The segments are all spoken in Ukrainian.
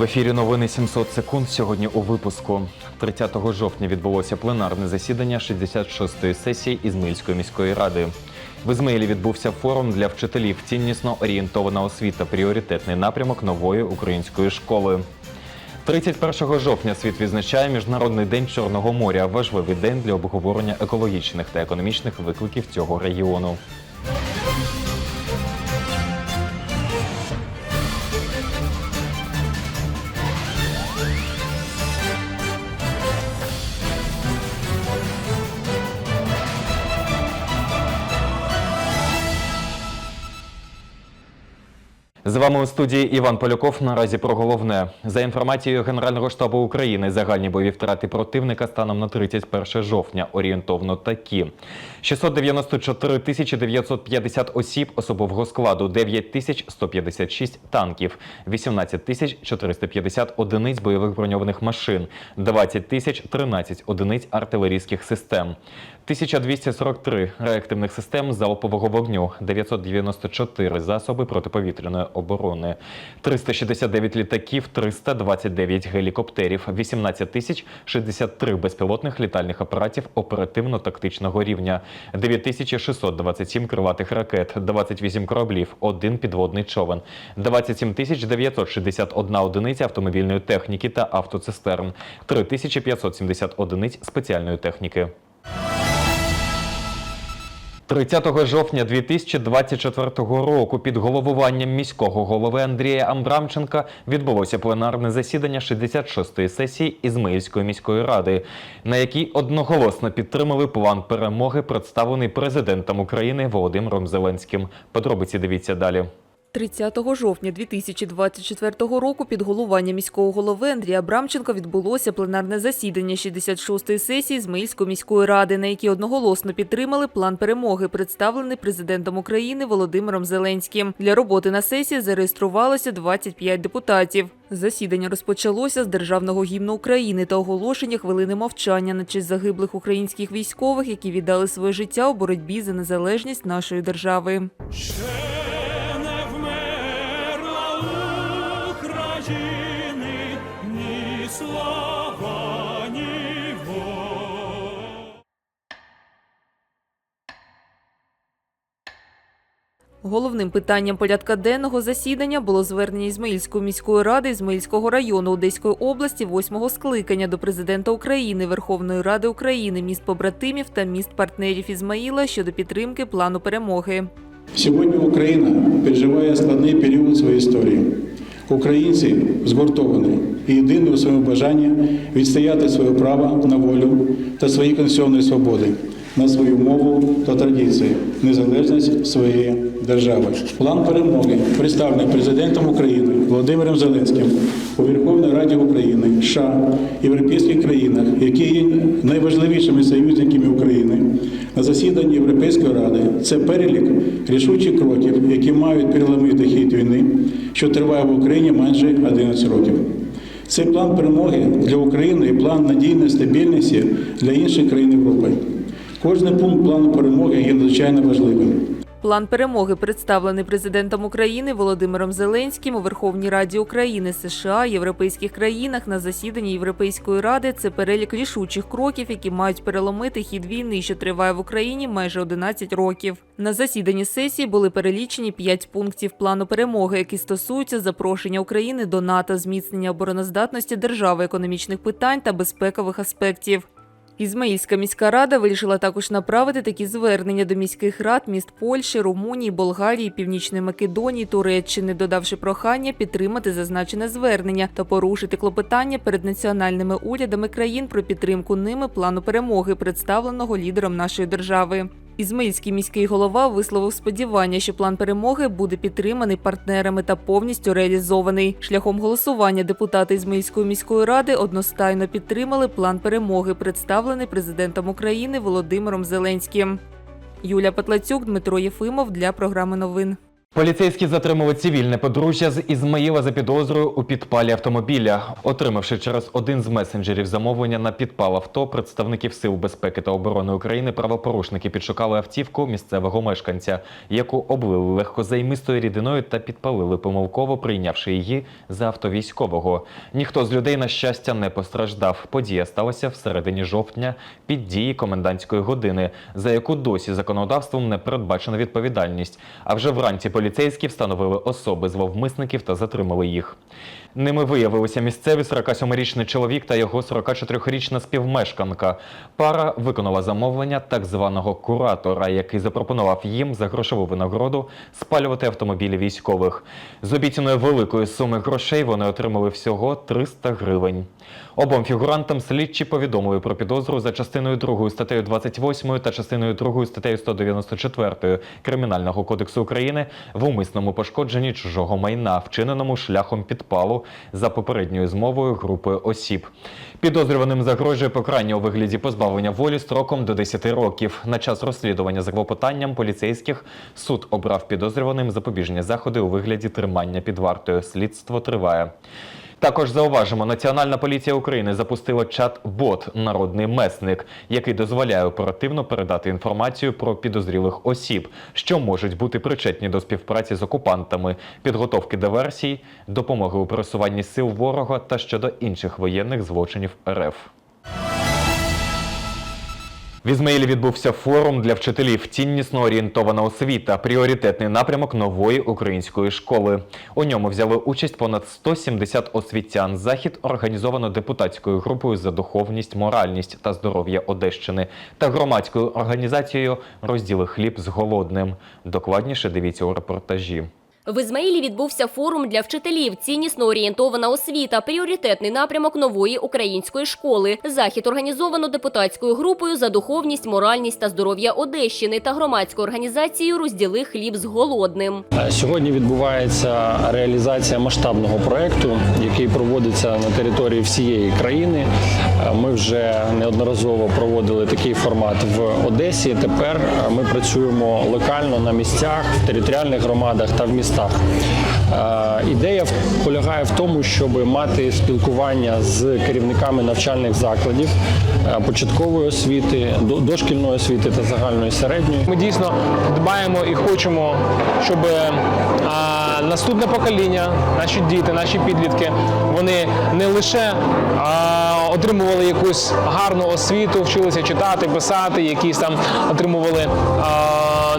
В ефірі новини 700 секунд. Сьогодні у випуску 30 жовтня відбулося пленарне засідання 66-ї сесії Ізмаїльської міської ради. В Ізмаїлі відбувся форум для вчителів ціннісно орієнтована освіта, пріоритетний напрямок нової української школи. 31 жовтня світ відзначає Міжнародний день Чорного моря. Важливий день для обговорення екологічних та економічних викликів цього регіону. З вами у студії Іван Поляков. Наразі про головне. За інформацією Генерального штабу України, загальні бойові втрати противника станом на 31 жовтня орієнтовно такі: 694 тисячі 950 осіб особового складу, 9 тисяч 156 танків, 18 тисяч 450 одиниць бойових броньованих машин, 20 тисяч 13 одиниць артилерійських систем. 1243 реактивних систем залпового вогню, 994 засоби протиповітряної оборони, 369 літаків, 329 гелікоптерів, 18 тисяч 63 безпілотних літальних апаратів оперативно-тактичного рівня, 9627 крилатих ракет, 28 кораблів, 1 підводний човен, 27 тисяч 961 одиниця автомобільної техніки та автоцистерн, 3570 одиниць спеціальної техніки. 30 жовтня 2024 року під головуванням міського голови Андрія Амбрамченка відбулося пленарне засідання 66-ї сесії Ізмаїльської міської ради, на якій одноголосно підтримали план перемоги, представлений президентом України Володимиром Зеленським. Подробиці дивіться далі. 30 жовтня 2024 року під головування міського голови Андрія Абрамченка відбулося пленарне засідання 66-ї сесії Змаїльської міської ради, на якій одноголосно підтримали план перемоги, представлений президентом України Володимиром Зеленським. Для роботи на сесії зареєструвалося 25 депутатів. Засідання розпочалося з державного гімну України та оголошення хвилини мовчання на честь загиблих українських військових, які віддали своє життя у боротьбі за незалежність нашої держави. Головним питанням порядка денного засідання було звернення Ізмаїльської міської ради Ізмаїльського району Одеської області восьмого скликання до президента України, Верховної Ради України, міст побратимів та міст партнерів Ізмаїла щодо підтримки плану перемоги. Сьогодні Україна переживає складний період своєї історії. Українці згуртовані і єдині у своєму бажанні відстояти своє право на волю та свої конституційні свободи, на свою мову та традиції, незалежність своєї держави. План перемоги, представлений президентом України Володимиром Зеленським у Верховній Раді України, США, європейських країнах, які є найважливішими союзниками України, на засіданні Європейської ради це перелік рішучих кроків, які мають переломити хід війни, що триває в Україні майже 11 років. Цей план перемоги для України і план надійної стабільності для інших країн Європи. Кожний пункт плану перемоги є надзвичайно важливим. План перемоги представлений президентом України Володимиром Зеленським у Верховній Раді України, США, європейських країнах на засіданні Європейської ради. Це перелік рішучих кроків, які мають переломити хід війни, що триває в Україні майже 11 років. На засіданні сесії були перелічені п'ять пунктів плану перемоги, які стосуються запрошення України до НАТО, зміцнення обороноздатності держави, економічних питань та безпекових аспектів. Ізмаїльська міська рада вирішила також направити такі звернення до міських рад міст Польщі, Румунії, Болгарії, Північної Македонії, Туреччини, додавши прохання підтримати зазначене звернення та порушити клопотання перед національними урядами країн про підтримку ними плану перемоги, представленого лідером нашої держави. Ізмаїльський міський голова висловив сподівання, що план перемоги буде підтриманий партнерами та повністю реалізований. Шляхом голосування депутати Ізмаїльської міської ради одностайно підтримали план перемоги, представлений президентом України Володимиром Зеленським. Юля Петлацюк, Дмитро Єфимов для програми новин. Поліцейські затримали цивільне подружжя з Ізмаїла за підозрою у підпалі автомобіля. Отримавши через один з месенджерів замовлення на підпал авто, представників Сил безпеки та оборони України правопорушники підшукали автівку місцевого мешканця, яку облили легкозаймистою рідиною та підпалили помилково, прийнявши її за авто військового. Ніхто з людей, на щастя, не постраждав. Подія сталася в середині жовтня під дії комендантської години, за яку досі законодавством не передбачена відповідальність. А вже вранці поліцейські встановили особи зловмисників та затримали їх. Ними виявилися місцевий 47-річний чоловік та його 44-річна співмешканка. Пара виконала замовлення так званого куратора, який запропонував їм за грошову винагороду спалювати автомобілі військових. З обіцяною великої суми грошей вони отримали всього 300 гривень. Обом фігурантам слідчі повідомили про підозру за частиною 2 статтею 28 та частиною 2 статтею 194 Кримінального кодексу України в умисному пошкодженні чужого майна, вчиненому шляхом підпалу за попередньою змовою групи осіб. Підозрюваним загрожує покарання у вигляді позбавлення волі строком до 10 років. На час розслідування за клопотанням поліцейських суд обрав підозрюваним запобіжні заходи у вигляді тримання під вартою. Слідство триває. Також зауважимо, Національна поліція України запустила чат-бот Народний месник, який дозволяє оперативно передати інформацію про підозрілих осіб, що можуть бути причетні до співпраці з окупантами, підготовки диверсій, допомоги у пересуванні сил ворога та щодо інших воєнних злочинів РФ. В Ізмаїлі відбувся форум для вчителів ціннісно орієнтована освіта, пріоритетний напрямок нової української школи. У ньому взяли участь понад 170 освітян. Захід організовано депутатською групою за духовність, моральність та здоров'я Одещини та громадською організацією розділи хліб з голодним. Докладніше дивіться у репортажі. В Ізмаїлі відбувся форум для вчителів ціннісно орієнтована освіта, пріоритетний напрямок нової української школи. Захід організовано депутатською групою за духовність, моральність та здоров'я Одещини та громадською організацією розділи хліб з голодним. Сьогодні відбувається реалізація масштабного проекту, який проводиться на території всієї країни. Ми вже неодноразово проводили такий формат в Одесі. Тепер ми працюємо локально на місцях, в територіальних громадах та в містах. Е, Ідея полягає в тому, щоб мати спілкування з керівниками навчальних закладів е, початкової освіти, до- дошкільної освіти та загальної середньої. Ми дійсно дбаємо і хочемо, щоб наступне покоління, наші діти, наші підлітки, вони не лише отримували якусь гарну освіту, вчилися читати, писати, якісь там отримували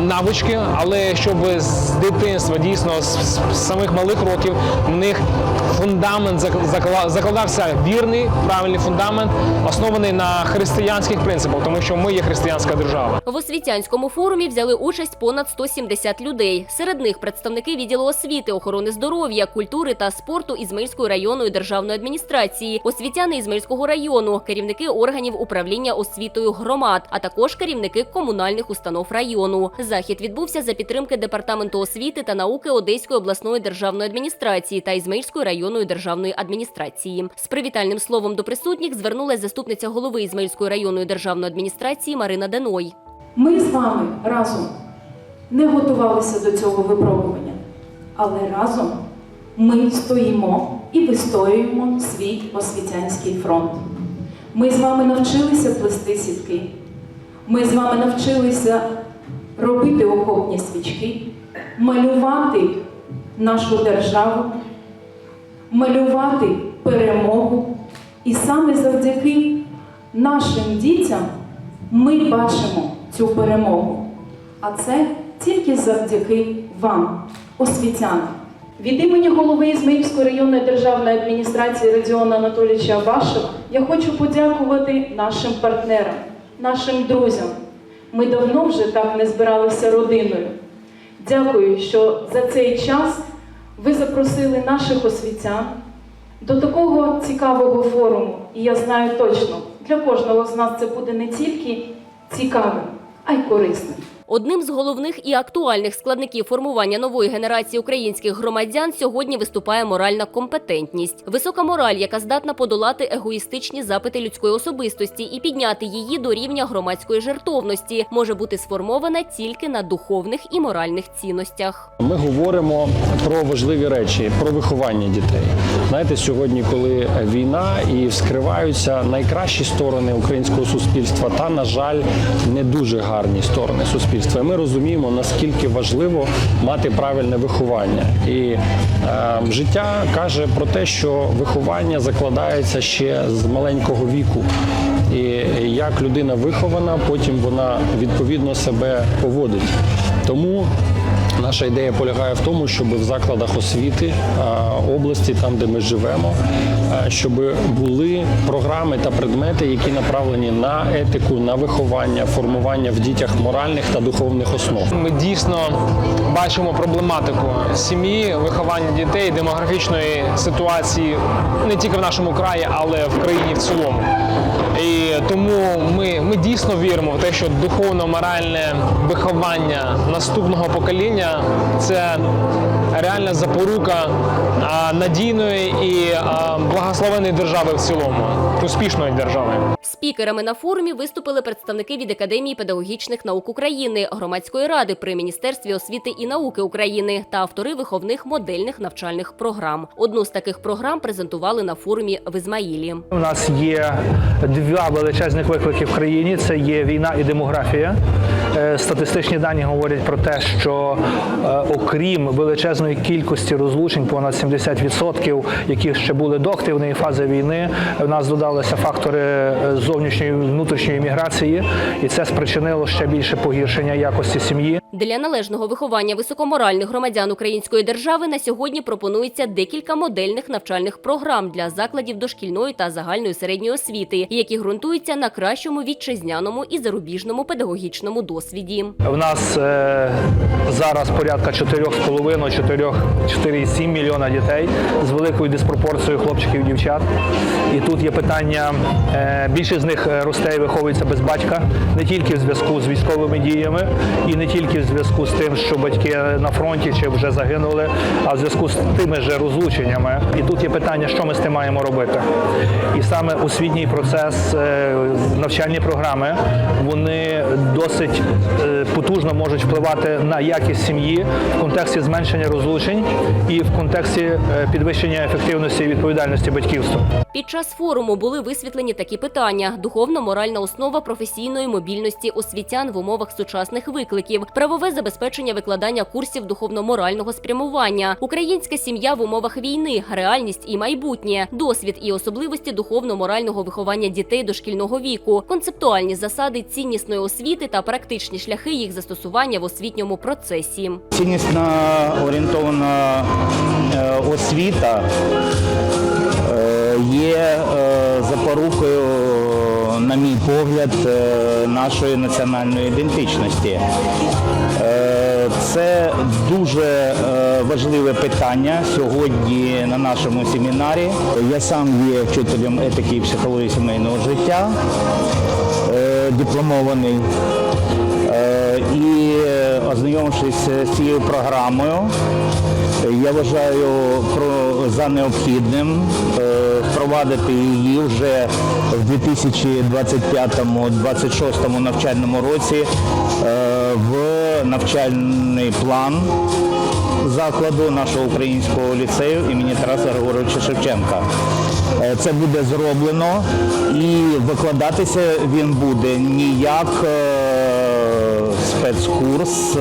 навички, але щоб з дитинства дійсно з, самих малих років в них фундамент зак- закладався вірний, правильний фундамент, оснований на християнських принципах, тому що ми є християнська держава. В освітянському форумі взяли участь понад 170 людей. Серед них представники відділу освіти, охорони здоров'я, культури та спорту Ізмаїльської районної державної адміністрації, освітяни Ізмаїльського району, керівники органів управління освітою громад, а також керівники комунальних установ району. Захід відбувся за підтримки департаменту освіти та науки Одеської обласної державної адміністрації та Ізмаїльської районної державної адміністрації. З привітальним словом до присутніх звернулася заступниця голови Ізмаїльської районної державної адміністрації Марина Деной. Ми з вами разом не готувалися до цього випробування, але разом ми стоїмо і вистоюємо свій освітянський фронт. Ми з вами навчилися плести сітки. Ми з вами навчилися робити окопні свічки, малювати нашу державу, малювати перемогу. І саме завдяки нашим дітям ми бачимо цю перемогу. А це тільки завдяки вам, освітянам. Від імені голови Ізмаїльської районної державної адміністрації Радіона Анатолійовича Вашева я хочу подякувати нашим партнерам, нашим друзям. Ми давно вже так не збиралися родиною. Дякую, що за цей час ви запросили наших освітян до такого цікавого форуму. І я знаю точно, для кожного з нас це буде не тільки цікавим, а й корисним. Одним з головних і актуальних складників формування нової генерації українських громадян сьогодні виступає моральна компетентність. Висока мораль, яка здатна подолати егоїстичні запити людської особистості і підняти її до рівня громадської жертовності, може бути сформована тільки на духовних і моральних цінностях. Ми говоримо про важливі речі, про виховання дітей. Знаєте, сьогодні, коли війна і вскриваються найкращі сторони українського суспільства, та на жаль, не дуже гарні сторони суспільства. І Ми розуміємо, наскільки важливо мати правильне виховання. І е, життя каже про те, що виховання закладається ще з маленького віку. І як людина вихована, потім вона відповідно себе поводить. Тому Наша ідея полягає в тому, щоб в закладах освіти області, там де ми живемо, щоб були програми та предмети, які направлені на етику, на виховання, формування в дітях моральних та духовних основ. Ми дійсно бачимо проблематику сім'ї, виховання дітей, демографічної ситуації не тільки в нашому краї, але в країні в цілому. І тому ми, ми дійсно віримо в те, що духовно-моральне виховання наступного покоління це реальна запорука надійної і благословеної держави в цілому, успішної держави. Спікерами на форумі виступили представники від Академії педагогічних наук України, громадської ради при міністерстві освіти і науки України та автори виховних модельних навчальних програм. Одну з таких програм презентували на форумі в Ізмаїлі. У нас є два величезних виклики в країні: це є війна і демографія. Е, Статистичні дані говорять про те, що е, окрім величезної кількості розлучень, понад 70%, які ще були до активної фази війни, в нас додалися фактори е, зовнішньої внутрішньої міграції, і це спричинило ще більше погіршення якості сім'ї. Для належного виховання високоморальних громадян української держави на сьогодні пропонується декілька модельних навчальних програм для закладів дошкільної та загальної середньої освіти, які ґрунтуються на кращому вітчизняному і зарубіжному педагогічному досвіді. В нас е, зараз порядка 4,5-4,7 мільйона дітей з великою диспропорцією хлопчиків і дівчат. І тут є питання, е, більшість з них е, росте і виховується без батька, не тільки в зв'язку з військовими діями, і не тільки в зв'язку з тим, що батьки на фронті чи вже загинули, а в зв'язку з тими же розлученнями. І тут є питання, що ми з тим маємо робити. І саме освітній процес, е, навчальні програми, вони досить е, потужно можуть впливати на якість сім'ї в контексті зменшення розлучень і в контексті е, підвищення ефективності і відповідальності батьківства. Під час форуму були висвітлені такі питання: духовно-моральна основа професійної мобільності освітян в умовах сучасних викликів, правове забезпечення викладання курсів духовно-морального спрямування, українська сім'я в умовах війни, реальність і майбутнє, досвід і особливості духовно-морального виховання дітей дошкільного віку, концептуальні засади ціннісної освіти та практичні шляхи їх застосування в освітньому процесі. Ціннісно орієнтована е, освіта е, є е, запорукою, на мій погляд, е, нашої національної ідентичності. Е, Це дуже е, важливе питання сьогодні на нашому семінарі. Я сам є вчителем етики і психології сімейного життя, дипломований. І ознайомившись з цією програмою, я вважаю за необхідним впровадити її вже в 2025-2026 навчальному році е, в навчальний план закладу нашого українського ліцею імені Тараса Григоровича Шевченка. Е, Це буде зроблено і викладатися він буде не як е, спецкурс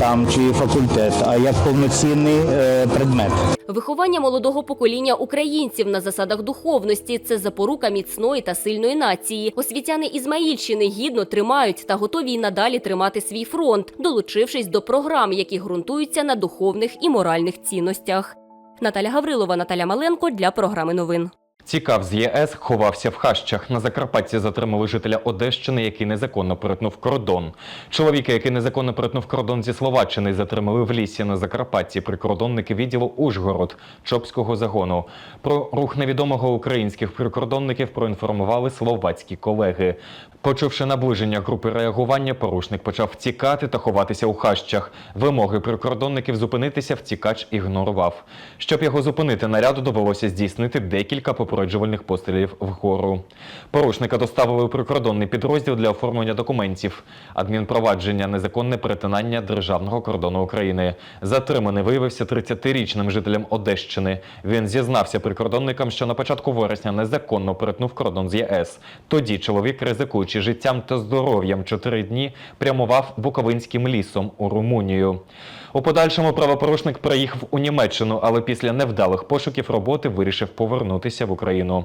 там, чи факультет, а як повноцінний е, предмет. Виховання молодого покоління українців на засадах духовності це запорука міцної та сильної нації. Освітяни Ізмаїльщини гідно тримають та готові й надалі тримати свій фронт, долучившись до програм, які ґрунтуються на духовних і моральних цінностях. Наталя Гаврилова, Наталя Маленко для програми новин. Тікав з ЄС, ховався в хащах. На Закарпатті затримали жителя Одещини, який незаконно перетнув кордон. Чоловіка, який незаконно перетнув кордон зі Словаччини, затримали в лісі на Закарпатті прикордонники відділу Ужгород Чопського загону. Про рух невідомого українських прикордонників проінформували словацькі колеги. Почувши наближення групи реагування, порушник почав втікати та ховатися у хащах. Вимоги прикордонників зупинитися втікач ігнорував. Щоб його зупинити, наряду довелося здійснити декілька попереджувальних пострілів вгору. Порушника доставили у прикордонний підрозділ для оформлення документів. Адмінпровадження незаконне перетинання державного кордону України. Затриманий виявився 30-річним жителем Одещини. Він зізнався прикордонникам, що на початку вересня незаконно перетнув кордон з ЄС. Тоді чоловік, ризикуючи життям та здоров'ям, чотири дні прямував Буковинським лісом у Румунію. У подальшому правопорушник приїхав у Німеччину, але після невдалих пошуків роботи вирішив повернутися в Україну.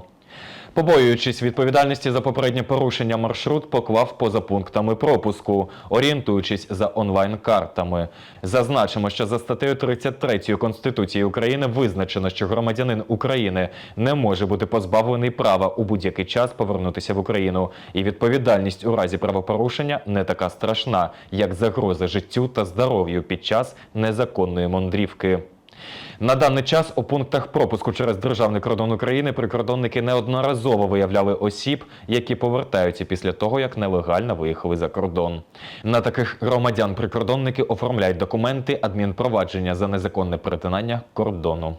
Побоюючись відповідальності за попереднє порушення, маршрут поклав поза пунктами пропуску, орієнтуючись за онлайн-картами. Зазначимо, що за статтею 33 Конституції України визначено, що громадянин України не може бути позбавлений права у будь-який час повернутися в Україну, і відповідальність у разі правопорушення не така страшна, як загроза життю та здоров'ю під час незаконної мандрівки. На даний час у пунктах пропуску через державний кордон України прикордонники неодноразово виявляли осіб, які повертаються після того, як нелегально виїхали за кордон. На таких громадян прикордонники оформляють документи адмінпровадження за незаконне перетинання кордону.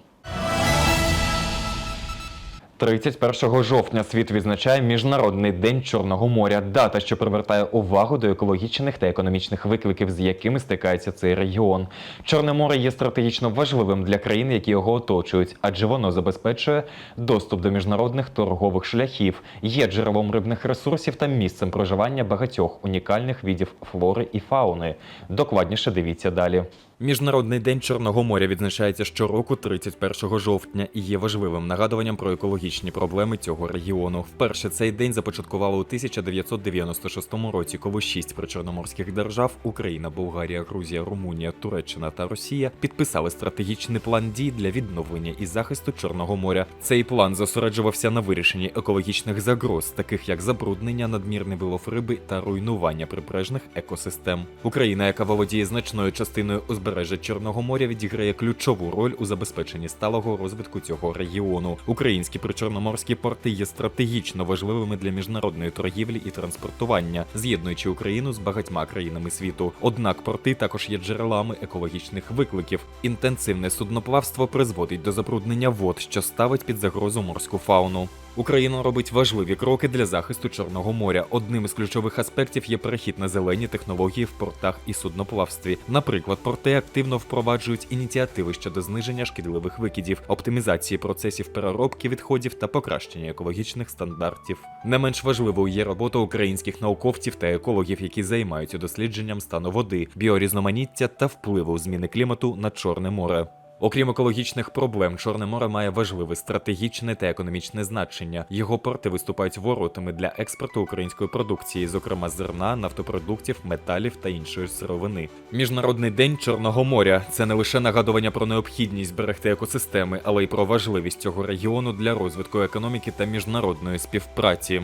31 жовтня світ відзначає Міжнародний день Чорного моря, дата, що привертає увагу до екологічних та економічних викликів, з якими стикається цей регіон. Чорне море є стратегічно важливим для країн, які його оточують, адже воно забезпечує доступ до міжнародних торгових шляхів, є джерелом рибних ресурсів та місцем проживання багатьох унікальних видів флори і фауни. Докладніше дивіться далі. Міжнародний день Чорного моря відзначається щороку 31 жовтня і є важливим нагадуванням про екологічні проблеми цього регіону. Вперше цей день започаткували у 1996 році, коли шість причорноморських держав Україна, Болгарія, Грузія, Румунія, Туреччина та Росія підписали стратегічний план дій для відновлення і захисту Чорного моря. Цей план зосереджувався на вирішенні екологічних загроз, таких як забруднення, надмірний вилов риби та руйнування прибережних екосистем. Україна, яка володіє значною частиною узбережжя Чорного моря, відіграє ключову роль у забезпеченні сталого розвитку цього регіону. Українські причорноморські порти є стратегічно важливими для міжнародної торгівлі і транспортування, з'єднуючи Україну з багатьма країнами світу. Однак порти також є джерелами екологічних викликів. Інтенсивне судноплавство призводить до забруднення вод, що ставить під загрозу морську фауну. Україна робить важливі кроки для захисту Чорного моря. Одним із ключових аспектів є перехід на зелені технології в портах і судноплавстві. Наприклад, порти активно впроваджують ініціативи щодо зниження шкідливих викидів, оптимізації процесів переробки відходів та покращення екологічних стандартів. Не менш важливою є робота українських науковців та екологів, які займаються дослідженням стану води, біорізноманіття та впливу зміни клімату на Чорне море. Окрім екологічних проблем, Чорне море має важливе стратегічне та економічне значення. Його порти виступають воротами для експорту української продукції, зокрема зерна, нафтопродуктів, металів та іншої сировини. Міжнародний день Чорного моря це не лише нагадування про необхідність зберегти екосистеми, але й про важливість цього регіону для розвитку економіки та міжнародної співпраці.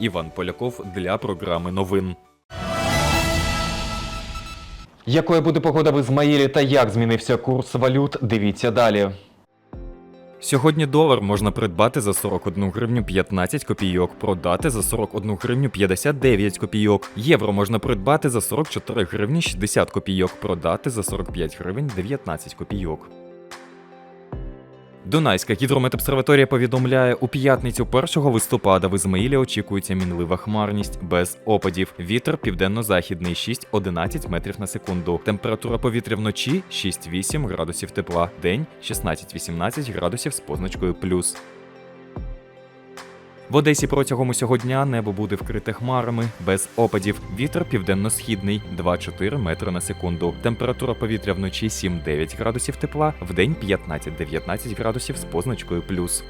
Іван Поляков для програми новин. Якою буде погода в Ізмаїлі та як змінився курс валют, дивіться далі. Сьогодні долар можна придбати за 41 гривню 15 копійок, продати за 41 гривню 59 копійок. Євро можна придбати за 44 гривні 60 копійок, продати за 45 гривень 19 копійок. Дунайська гідрометобсерваторія повідомляє, у п'ятницю 1 листопада в Ізмаїлі очікується мінлива хмарність без опадів. Вітер південно-західний 6-11 метрів на секунду. Температура повітря вночі 6-8 градусів тепла, день 16-18 градусів з позначкою плюс. В Одесі протягом усього дня небо буде вкрите хмарами без опадів. Вітер південно-східний 2-4 метри на секунду. Температура повітря вночі 7-9 градусів тепла, вдень 15-19 градусів з позначкою плюс.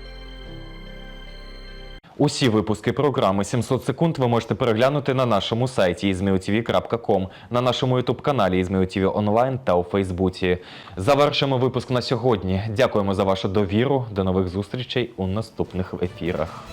Усі випуски програми «700 секунд ви можете переглянути на нашому сайті izmailtv.com, на нашому ютуб-каналі izmailtv онлайн та у Фейсбуці. Завершимо випуск на сьогодні. Дякуємо за вашу довіру. До нових зустрічей у наступних ефірах.